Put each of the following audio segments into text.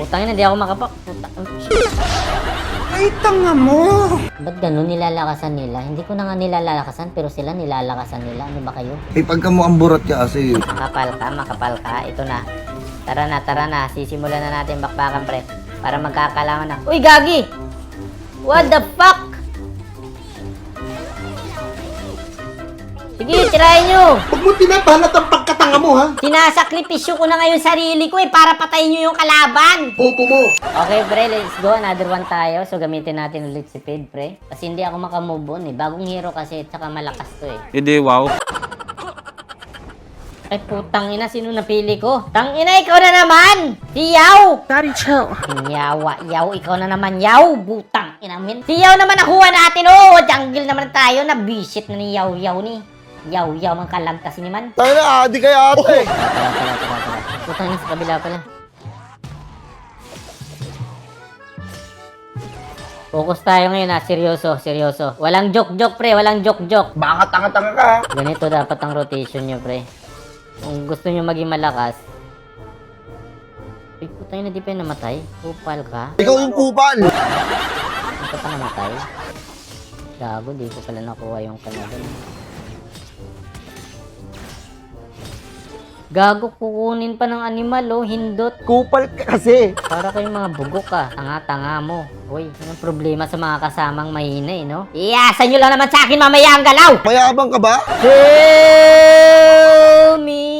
Putang ina, hindi ako makapak. Putang. Ay, tanga mo! Ba't ganun nilalakasan nila? Hindi ko na nga nilalakasan, pero sila nilalakasan nila. Ano ba kayo? Eh, pagka mo ang burat ka kasi. Makapal ka, makapal ka. Ito na. Tara na, tara na. Sisimulan na natin bakbakan, pre. Para magkakalaman na. Uy, gagi! What the fuck? Sige, try nyo! Huwag mo pinabanat ang pagkatanga mo, ha? Sinasakripisyo ko na ngayon sarili ko eh para patayin nyo yung kalaban! Popo mo! Okay, pre, let's go. Another one tayo. So, gamitin natin ulit si Pid, pre. Kasi hindi ako makamove on eh. Bagong hero kasi, tsaka malakas to eh. Hindi, wow. Ay, putang ina, sino napili ko? Tang ina, ikaw na naman! Si Yaw! Daddy, chill. Yawa, Yaw, ikaw na naman, Yaw! Butang ina, min. Si Yaw naman nakuha natin, oh! Jungle naman tayo, nabisit na ni Yaw, Yaw ni. Yaw, Yaw, mang kalagtas ni man. Tayo na, adi kaya ate. Tara, tara, tara, tara. Putang ina, sa kabila pala. Focus tayo ngayon ha, seryoso, seryoso. Walang joke-joke pre, walang joke-joke. Baka tanga-tanga ka? Ganito dapat ang rotation nyo pre. Kung gusto nyo maging malakas. Ay, putang ina, di pa yun namatay. Kupal ka. Ikaw yung kupal. Hindi ka pa namatay. Gago, di ko pala nakuha yung kalaban. Gago, kukunin pa ng animal, oh, hindot. Kupal ka kasi. Para kayong mga bugok ka. Tanga-tanga mo. Uy, anong problema sa mga kasamang mahina eh, no? Iasa nyo lang naman sa akin mamaya ang galaw! Mayabang ka ba? Tell me,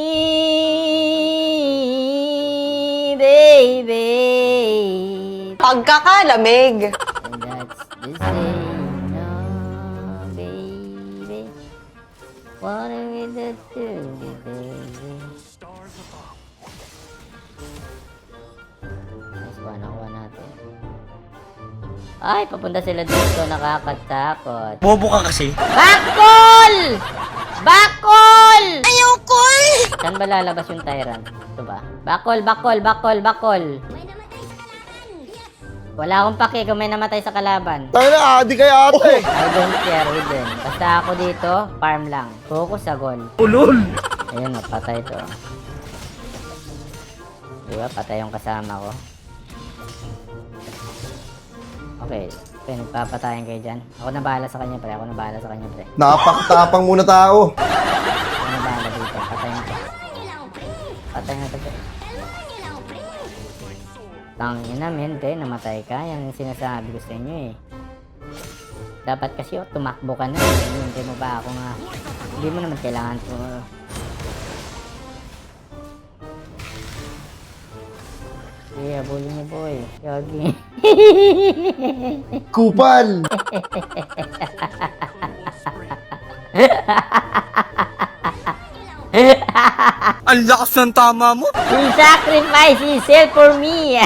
baby. Pagkakalamig. And that's the same, no, baby. What are we to do, Ay, papunta sila dito, nakakatakot. Bobo ka kasi. Bakol! Bakol! Ayoko Saan ba lalabas yung tyrant? Ito ba? Bakol, bakol, bakol, bakol. Wala akong pake kung may namatay sa kalaban. Tayo na, adi kaya ate. I don't care with them. Basta ako dito, farm lang. Focus sa goal. Ulol. Ayun, patay to. Diba? Patay yung kasama ko. Okay. Okay, nagpapatayan kayo dyan. Ako na bahala sa kanya, pre. Ako na bahala sa kanya, pre. Napakatapang muna tao. Ako na bahala dito. Patay na to. Patay na to, pre. Tangin na, men, pre. Namatay ka. Yan yung sinasabi ko sa inyo, eh. Dapat kasi, oh, tumakbo ka na. Hindi mo ba ako nga. Hindi mo naman kailangan to. Sige, habulin niyo, boy. Yogi. Kupal. Ang lakas ng tama mo. He sacrificed himself for me.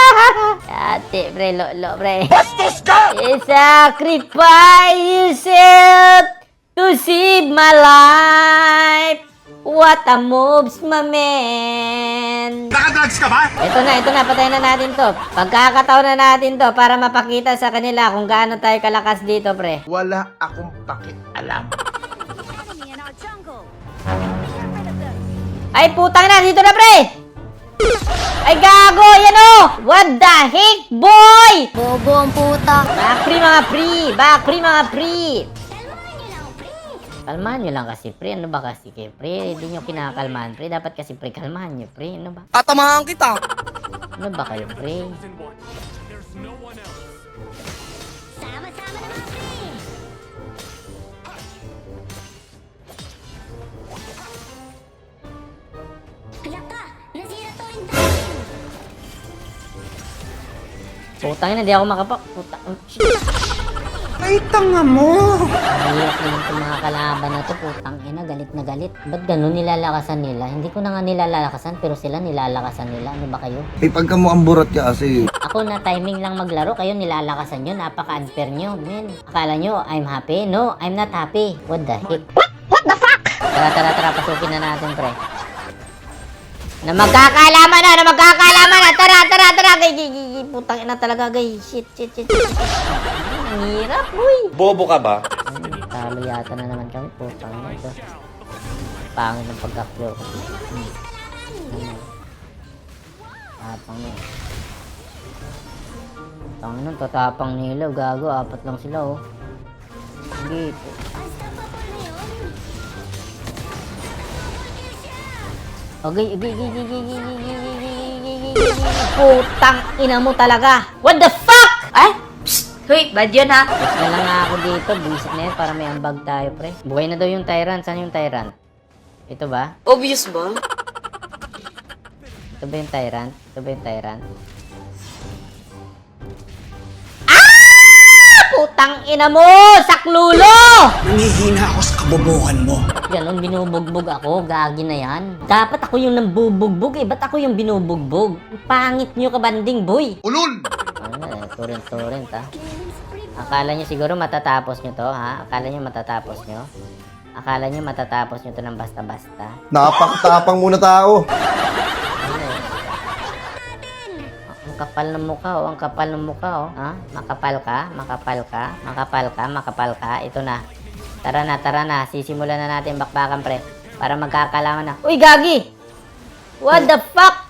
Ate, pre, lolo, pre. Bastos ka! He sacrificed himself to save my life. What a moves, my man. Nakadrugs ka ba? Ito na, ito na, patayin na natin to. Pagkakataon na natin to para mapakita sa kanila kung gaano tayo kalakas dito, pre. Wala akong pakialam. Ay, putang na, dito na, pre! Ay, gago! Yan o! What the heck, boy! Bobo ang puta. Back free, mga pre! Back free, mga pre! Kalmahan nyo lang kasi, pre. Ano ba kasi kayo, pre? Hindi nyo kinakalmahan, pre. Dapat kasi, pre, kalmahan nyo, pre. Ano ba? Tatamahan kita. Ano ba kayo, pre? Sama-sama na mga pre. Iyak ka! Nasira to rin Putang ina, hindi ako makapak. Putang. Ay, tanga mo! Ang hirap naman itong mga kalaban na to. Putang ina, galit na galit. Ba't ganun nilalakasan nila? Hindi ko na nga nilalakasan, pero sila nilalakasan nila. Ano ba kayo? Eh, pagka mo ang burat ka kasi. Ako na timing lang maglaro, kayo nilalakasan nyo, napaka-unfair nyo, men. Akala nyo, I'm happy? No, I'm not happy. What the heck? What? What the fuck? Tara, tara, tara, pasukin na natin, pre. Na magkakalaman na, na magkakalaman na. Tara, tara, tara. Gay. Putang ina talaga, guys. Shit, shit, shit. shit. Ang hirap, boy. Bobo ka ba? Ay, talo yata na naman kami. Putang ina ito. Pangit ng pagka-flow ko. Hmm. Hmm. Ah, Tapang na. Tapang nun, tatapang nila. Gago, apat lang sila, oh. Hindi po. Okay, okay, okay, okay, okay, okay, okay, okay. Putang ina mo talaga. What the fuck? Ay! Psst! Hoy, bad yun ha. Na lang nga ako dito. Buisit na yan para may ambag tayo, pre. Buhay na daw yung tyrant. Saan yung tyrant? Ito ba? Obvious ba? Ito ba yung tyrant? Ito ba yung tyrant? Ah! Putang ina mo! Saklulo! Nangihina ako sa kabobohan mo. Ganon, binubugbog ako. Gagi na yan. Dapat ako yung nambubugbog eh. Ba't ako yung binubugbog? Ang Pangit nyo kabanding, boy. Ulul! Ano eh, turent-turent ha. Akala nyo siguro matatapos nyo to ha? Akala nyo matatapos nyo? Akala nyo matatapos nyo to ng basta-basta? Napakatapang muna tao. Ang kapal ng mukha oh, ang kapal ng mukha oh. Ha? Makapal ka? Makapal ka? Makapal ka? Makapal ka? Ito na. Tara na, tara na. Sisimulan na natin bakbakan pre. Para magkakalaman na. Uy, gagi! What the fuck?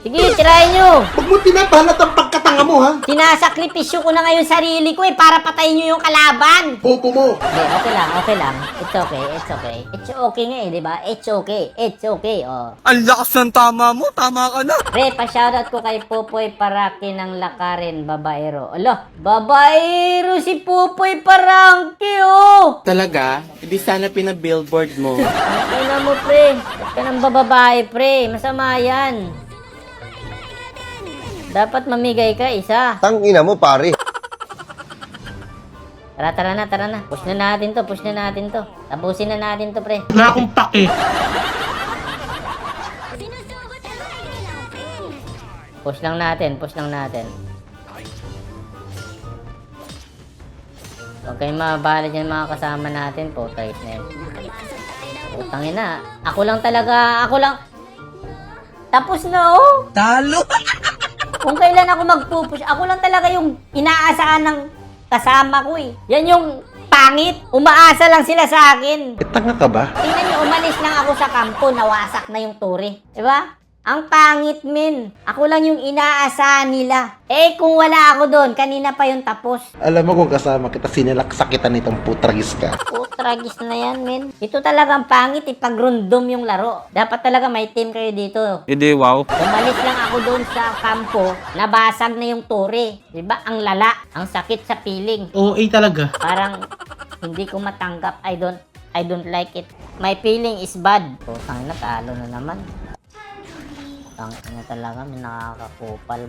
Sige, tirahin nyo! Huwag mo tinabalat ang pagkatanga mo, ha? Sinasakripisyo ko na ngayon sarili ko eh para patayin nyo yung kalaban! Bobo mo. Hindi, okay lang, okay lang. It's okay, it's okay. It's okay nga eh, di ba? It's okay, it's okay, oh. Ang lakas ng tama mo. Tama ka na. Pre, pa-shoutout ko kay Popoy Paraki ng Lakarin, babaero. Alo, babaero si Popoy Parangki, oh! Talaga? Hindi sana pina-billboard mo. Ina mo, pre. Huwag ka ng bababae, pre. Masama yan. Dapat mamigay ka isa. Tang ina mo, pare. Tara, tara na, tara na. Push na natin to, push na natin to. Tapusin na natin to, pre. Wala akong pake. Push lang natin, push lang natin. Huwag kayong mabahala dyan mga kasama natin po, tight na yun. Utangin na. Ako lang talaga, ako lang. Tapos na oh. Talo! Kung kailan ako magpupush, ako lang talaga yung inaasahan ng kasama ko eh. Yan yung pangit. Umaasa lang sila sa akin. E, tanga ka ba? Tingnan niyo, umalis lang ako sa kampo, nawasak na yung turi. Diba? Ang pangit, min. Ako lang yung inaasahan nila. Eh, kung wala ako doon, kanina pa yung tapos. Alam mo kung kasama kita, sinilaksa kita nitong putragis ka. Putragis na yan, min. Ito talagang pangit, ipagrundom yung laro. Dapat talaga may team kayo dito. Hindi, wow. Umalis lang ako doon sa kampo, nabasag na yung turi. Diba? Ang lala, ang sakit sa piling. OA talaga. Parang hindi ko matanggap. I don't I don't like it. My feeling is bad. Putang na talo na naman. Tang na talaga, may nakakakupal.